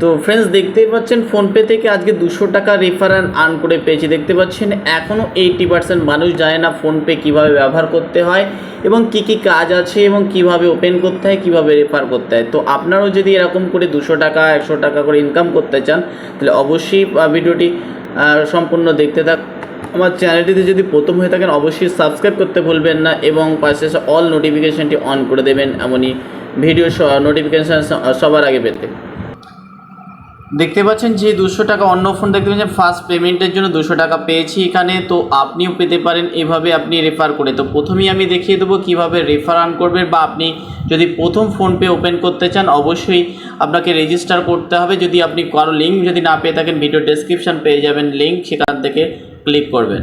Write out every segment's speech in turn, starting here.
তো ফ্রেন্ডস দেখতেই পাচ্ছেন ফোনপে থেকে আজকে দুশো টাকা রেফারেল আর্ন করে পেয়েছি। দেখতে পাচ্ছেন এখনও এইটি পার্সেন্ট মানুষ জানে না ফোনপে কীভাবে ব্যবহার করতে হয় এবং কি কি কাজ আছে এবং কীভাবে ওপেন করতে হয়, কীভাবে রেফার করতে হয়। তো আপনারাও যদি এরকম করে দুশো টাকা, একশো টাকা করে ইনকাম করতে চান, তাহলে অবশ্যই ভিডিওটি সম্পূর্ণ দেখতে থাক। আমার চ্যানেলটিতে যদি প্রথম হয়ে থাকেন, অবশ্যই সাবস্ক্রাইব করতে ভুলবেন না এবং পাশে অল নোটিফিকেশানটি অন করে দেবেন, এমনই ভিডিও নোটিফিকেশান সবার আগে পেতে। দেখতে পাচ্ছেন যে দুশো টাকা অন্য ফোন দেখতে পাচ্ছেন ফার্স্ট পেমেন্টের জন্য দুশো টাকা পেয়েছি এখানে। তো আপনিও পেতে পারেন, এভাবে আপনি রেফার করে। তো প্রথমেই আমি দেখিয়ে দেবো কীভাবে রেফার আন করবেন বা আপনি যদি প্রথম ফোনপে ওপেন করতে চান, অবশ্যই আপনাকে রেজিস্টার করতে হবে। যদি আপনি কারও লিঙ্ক যদি না পেয়ে থাকেন ভিডিও ডেসক্রিপশান পেয়ে যাবেন। লিঙ্ক সেখান থেকে ক্লিক করবেন।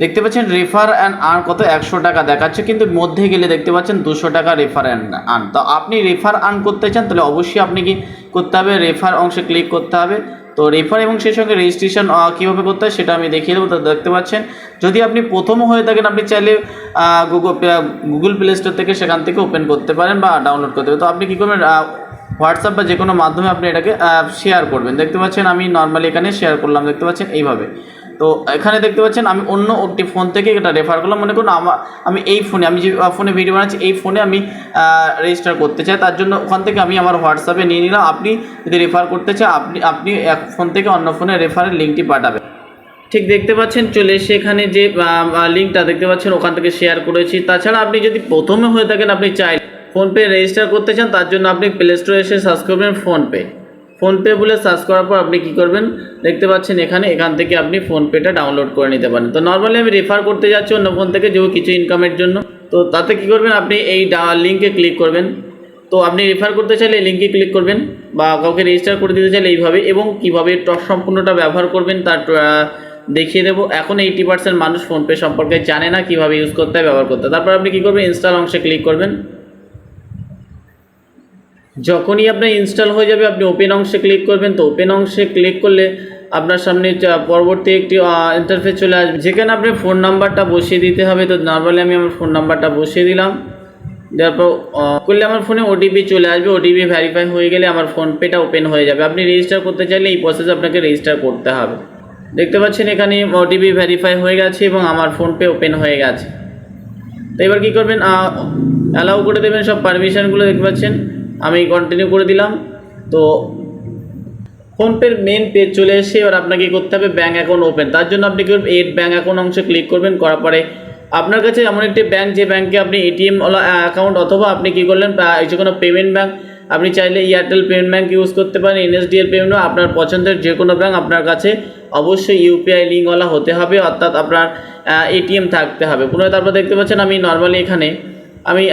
দেখতে পাচ্ছেন রেফার অ্যান্ড আর্ন কত? একশো টাকা দেখাচ্ছে, কিন্তু মধ্যে গেলে দেখতে পাচ্ছেন দুশো টাকা রেফার অ্যান্ড আর্ন তো আপনি রেফার আর্ন করতে চান, তাহলে অবশ্যই আপনি কি করতে হবে? রেফার অংশে ক্লিক করতে হবে। তো রেফার এবং সেই সঙ্গে রেজিস্ট্রেশন কীভাবে করতে হয় সেটা আমি দেখিয়ে দেবো। তো দেখতে পাচ্ছেন, যদি আপনি প্রথম হয়ে থাকেন, আপনি চাইলে গুগল গুগল প্লে স্টোর থেকে সেখান থেকে ওপেন করতে পারেন বা ডাউনলোড করতে পারেন। তো আপনি কী করবেন হোয়াটসঅ্যাপ বা যে কোনো মাধ্যমে আপনি এটাকে শেয়ার করবেন। দেখতে পাচ্ছেন, আমি নর্মালি এখানে শেয়ার করলাম। দেখতে পাচ্ছেন, এইভাবে। তো এখানে দেখতে পাচ্ছেন আমি অন্য একটি ফোন থেকে এটা রেফার করলাম। মনে করুন আমার আমি এই ফোনে আমি যে ফোনে ভিডিও বানাচ্ছি, এই ফোনে আমি রেজিস্টার করতে চাই। তার জন্য ওখান থেকে আমি আমার হোয়াটসঅ্যাপে নিয়ে নিলাম। আপনি যদি রেফার করতে চান, আপনি আপনি এক ফোন থেকে অন্য ফোনে রেফারের লিঙ্কটি পাঠাবেন। ঠিক দেখতে পাচ্ছেন, চলে এসে এখানে যে লিঙ্কটা দেখতে পাচ্ছেন, ওখান থেকে শেয়ার করেছি। তাছাড়া আপনি যদি প্রথমে হয়ে থাকেন, আপনি চাই ফোনপে রেজিস্টার করতে চান, তার জন্য আপনি প্লে স্টোরে এসে সার্চ করবেন ফোনপে ফোনপে বলে সার্চ করার পর আপনি কি করবেন? দেখতে পাচ্ছেন এখানে, এখান থেকে আপনি ফোনপেটা ডাউনলোড করে নিতে পারেন। তো নর্মালি আমি রেফার করতে যাচ্ছি অন্য ফোন থেকে, যেহেতু কিছু ইনকামের জন্য। তো তাতে কি করবেন? আপনি এই লিঙ্কে ক্লিক করবেন। তো আপনি রেফার করতে চাইলে লিঙ্কে ক্লিক করবেন বা কাউকে রেজিস্টার করে দিতে চাইলে এইভাবে এবং কীভাবে টক সম্পূর্ণটা ব্যবহার করবেন তার দেখিয়ে দেবো। এখন এইটি পার্সেন্ট মানুষ ফোনপে সম্পর্কে জানে না কীভাবে ইউজ করতে হয়, ব্যবহার করতে তারপর আপনি কী করবেন? ইনস্টল অংশে ক্লিক করবেন। যখনই আপনার ইনস্টল হয়ে যাবে, আপনি ওপেন অংশে ক্লিক করবেন। তো ওপেন অংশে ক্লিক করলে আপনার সামনে পরবর্তী একটি ইন্টারফেস চলে আসবে। যেখানে আপনি ফোন নাম্বারটা বসিয়ে দিতে হবে, তো নর্মালি আমি আমার ফোন নাম্বারটা বসিয়ে দিলাম। দেওয়ার করলে আমার ফোনে ওটিপি চলে আসবে। ওটিপি ভ্যারিফাই হয়ে গেলে আমার ফোনপেটা ওপেন হয়ে যাবে। আপনি রেজিস্টার করতে চাইলে এই প্রসেস আপনাকে রেজিস্টার করতে হবে। দেখতে পাচ্ছেন এখানে ওটিপি ভেরিফাই হয়ে গেছে এবং আমার ফোনপে ওপেন হয়ে গেছে। তো এবার কী করবেন? অ্যালাউ করে দেবেন সব পারমিশনগুলো দেখতে পাচ্ছেন। আমি কন্টিনিউ করে দিলাম। তো ফোনপের মেন পেজ চলে এসে এবার আপনাকে করতে হবে? ব্যাঙ্ক অ্যাকাউন্ট ওপেন তার জন্য আপনি করবেন? এড ব্যাঙ্ক অ্যাকাউন্ট অংশে ক্লিক করবেন। করার পরে আপনার কাছে এমন একটি ব্যাঙ্ক যে ব্যাঙ্কে আপনি এটিএম অ্যাকাউন্ট অথবা আপনি কী করলেন যে কোনো পেমেন্ট ব্যাঙ্ক আপনি চাইলে এয়ারটেল পেমেন্ট ব্যাঙ্ক ইউজ করতে পারেন এনএসডিএল পেমেন্ট আপনার পছন্দের যে কোনো ব্যাঙ্ক আপনার কাছে অবশ্যই ইউপিআই লিঙ্কওয়ালা হতে হবে, অর্থাৎ আপনার এটিএম থাকতে হবে। পুনরায় তারপর দেখতে পাচ্ছেন, আমি নর্মালি এখানে আমি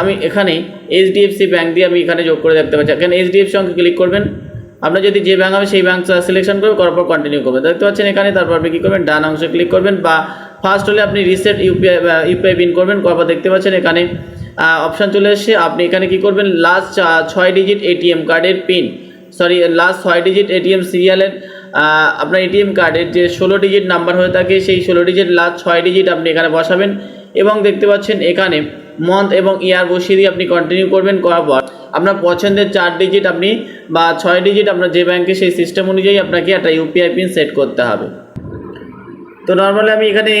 আমি এখানে এইচডিএফসি ব্যাঙ্ক দিয়ে আমি এখানে যোগ করে দেখতে পাচ্ছি। এখানে এইচডিএফসি অঙ্কে ক্লিক করবেন। আপনার যদি যে ব্যাঙ্ক হবে, সেই ব্যাঙ্ক সিলেকশন করবেন, করার পর কন্টিনিউ করবেন। দেখতে পাচ্ছেন এখানে, তারপর আপনি কী করবেন? ডান অংশে ক্লিক করবেন বা ফার্স্ট হলে আপনি রিসেট ইউপিআই ইউপিআই পিন করবেন। করার পর দেখতে পাচ্ছেন এখানে অপশান চলে এসেছে। আপনি এখানে কী করবেন? লাস্ট ছয় ডিজিট এটিএম কার্ডের পিন সরি লাস্ট ছয় ডিজিট এটিএম সিরিয়ালের আপনার এটিএম কার্ডের যে ষোলো ডিজিট নাম্বার হয়ে থাকে, সেই ষোলো ডিজিট লাস্ট ছয় ডিজিট আপনি এখানে বসাবেন। এবং দেখতে পাচ্ছেন এখানে মন্থ এবং ইয়ার বসিয়ে দিয়ে আপনি কন্টিনিউ করবেন করার পর আপনার পছন্দের চার ডিজিট আপনি বা ছয় ডিজিট আপনার যে ব্যাংকে সেই সিস্টেম অনুযায়ী আপনাকে একটা ইউপিআই পিন সেট করতে হবে। তো নর্মালি আমি এখানে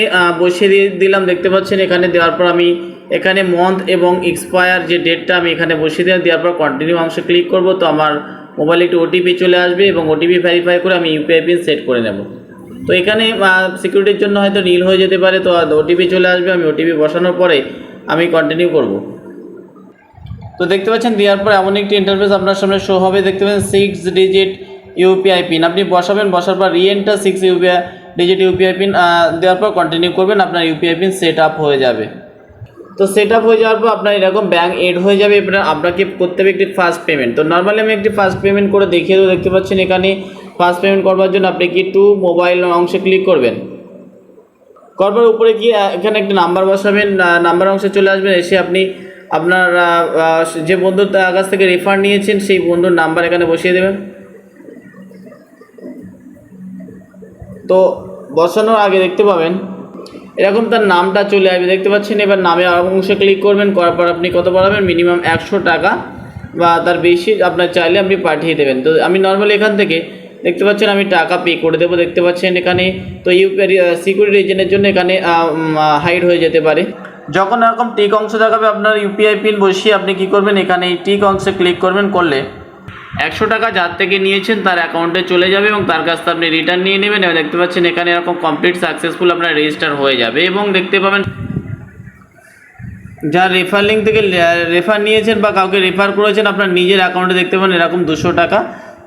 বসিয়ে দিয়ে দিলাম, দেখতে পাচ্ছেন এখানে দেওয়ার পর আমি এখানে মন্থ এবং এক্সপায়ার যে ডেটটা আমি এখানে বসিয়ে দিলাম, দেওয়ার পর কন্টিনিউ অংশে ক্লিক করব, তো আমার মোবাইলে একটু ওটিপি চলে আসবে এবং ওটিপি ভেরিফাই করে আমি ইউপিআই পিন সেট করে নেব। তো এখানে সিকিউরিটির জন্য হয়তো নীল হয়ে যেতে পারে, তো ওটিপি চলে আসবে, আমি ওটিপি বসানোর পরে আমি কন্টিনিউ করব। তো দেখতে পাচ্ছেন, দেওয়ার পর এমন একটি ইন্টারফেস আপনার সামনে শো হবে। দেখতে পাচ্ছেন সিক্স ডিজিট ইউপিআই পিন আপনি বসাবেন, বসার পর reenter six UPI digit UPI pin দেওয়ার পর কন্টিনিউ করবেন, আপনার ইউপিআই পিন সেট আপ হয়ে যাবে। তো সেট আপ হয়ে যাওয়ার পর আপনার এরকম ব্যাঙ্ক এড হয়ে যাবে, এবার আপনাকে করতে হবে একটি ফার্স্ট পেমেন্ট তো নর্মালি আমি একটি ফার্স্ট পেমেন্ট করে দেখিয়ে দেবো। দেখতে পাচ্ছেন, এখানে ফার্স্ট পেমেন্ট করবার জন্য আপনি কি টু মোবাইল অংশে ক্লিক করবেন? করবার উপরে গিয়ে এখানে একটা নাম্বার বসাবেন নাম্বার অংশে চলে আসবেন, এসে আপনি আপনার যে বন্ধুর কাছ থেকে রেফার নিয়েছেন, সেই বন্ধুর নাম্বার এখানে বসিয়ে দেবেন। তো বসানোর আগে দেখতে পাবেন, এরকম তার নামটা চলে আসবে। দেখতে পাচ্ছেন, এবার নামে অংশে ক্লিক করবেন, করার পর আপনি কত বাড়াবেন মিনিমাম একশো টাকা বা তার বেশি, আপনার চাইলে আপনি পাঠিয়ে দেবেন। তো আমি নর্মালি এখান থেকে দেখতে পাচ্ছেন আমি টাকা পে করে দেবো দেখতে পাচ্ছেন এখানে। তো ইউপিআই সিকিউরিটি রিজনের জন্য এখানে হাইড হয়ে যেতে পারে। যখন এরকম টিক অংশ দেখাবে আপনার ইউপিআই পিন বসিয়ে আপনি কি করবেন? এখানে এই টিক অংশে ক্লিক করবেন করলে। একশো টাকা যার থেকে নিয়েছেন তার অ্যাকাউন্টে চলে যাবে এবং তার কাছ থেকে আপনি রিটার্ন নিয়ে নেবেন এবং দেখতে পাচ্ছেন এখানে এরকম কমপ্লিট সাকসেসফুল আপনার রেজিস্টার হয়ে যাবে এবং দেখতে পাবেন যার রেফার লিঙ্ক থেকে রেফার নিয়েছেন বা কাউকে রেফার করেছেন আপনার নিজের অ্যাকাউন্টে দেখতে পাবেন এরকম দুশো টাকা।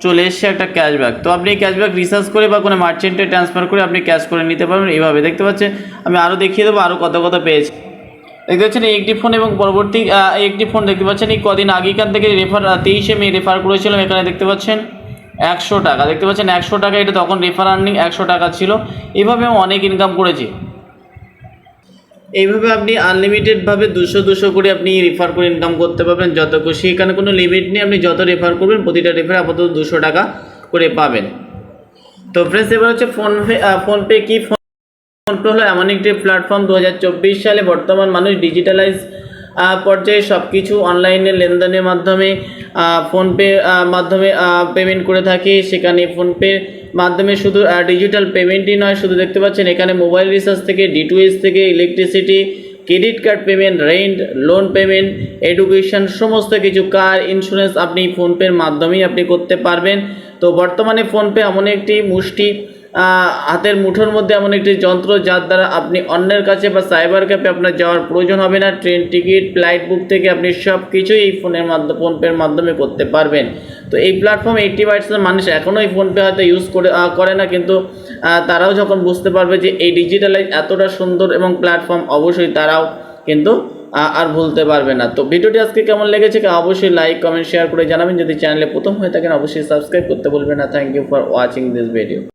চলে এসছে একটা ক্যাশব্যাক তো আপনি ক্যাশব্যাক রিসার্চ করে বা কোনো মার্চেন্টে ট্রান্সফার করে আপনি ক্যাশ করে নিতে পারবেন, এইভাবে। দেখতে পাচ্ছেন, আমি আরও দেখিয়ে দেবো আরও কত কত পেয়েছি। দেখতে পাচ্ছেন, এই একটি ফোন এবং পরবর্তী একটি ফোন দেখতে পাচ্ছেন, এই কদিন আগেকার থেকে রেফার তেইশে মে রেফার করেছিলাম, এখানে দেখতে পাচ্ছেন, একশো টাকা। দেখতে পাচ্ছেন, একশো টাকা, এটা তখন রেফার আর্নিং একশো টাকা ছিল। এভাবে আমি অনেক ইনকাম করেছি। এইভাবে আপনি আনলিমিটেডভাবে দুশো দুশো করে আপনি রেফার করে ইনকাম করতে পারবেন। যত খুশি এখানে কোনো লিমিট নেই, আপনি যত রেফার করবেন, প্রতিটা রেফার আপাতত দুশো টাকা করে পাবেন। তো ফ্রেন্ডস এবার হচ্ছে ফোনপে ফোনপে কি? ফোন ফোনপে হলো এমন একটি প্ল্যাটফর্ম দু হাজার চব্বিশ সালে বর্তমান মানুষ ডিজিটালাইজ পর্যায়ে সব কিছু অনলাইনে লেনদেনের মাধ্যমে ফোনপে মাধ্যমে পেমেন্ট করে থাকি। সেখানে ফোনপে মাধ্যমে শুধু ডিজিটাল পেমেন্টই নয়, শুধু দেখতে পাচ্ছেন এখানে মোবাইল রিচার্জ থেকে ডিটুএস থেকে electricity credit card payment rent loan payment education সমস্ত কিছু কার ইন্স্যুরেন্স আপনি ফোনপের মাধ্যমেই আপনি করতে পারবেন। তো বর্তমানে ফোনপে এমন একটি মুষ্টি হাতের মুঠোর মধ্যে এমন একটি যন্ত্র যার দ্বারা আপনি অন্যের কাছে বা সাইবার ক্যাফে আপনার যাওয়ার প্রয়োজন হবে না। ট্রেন টিকিট ফ্লাইট বুক থেকে আপনি সব কিছুই এই ফোনের মাধ্যমে ফোনপের মাধ্যমে করতে পারবেন। তো এই প্ল্যাটফর্ম এইটটি পার্সেন্ট মানুষ এখনও এই ফোনপে হয়তো ইউজ করে করে না। কিন্তু তারাও যখন বুঝতে পারবে যে এই ডিজিটালাইজ এতটা সুন্দর এবং প্ল্যাটফর্ম অবশ্যই তারাও কিন্তু আর ভুলতে পারবে না। তো ভিডিওটি আজকে কেমন লেগেছে অবশ্যই লাইক কমেন্ট শেয়ার করে জানাবেন। যদি চ্যানেলে প্রথম হয়ে থাকেন, অবশ্যই সাবস্ক্রাইব করতে বলবেন না। Thank you for watching this video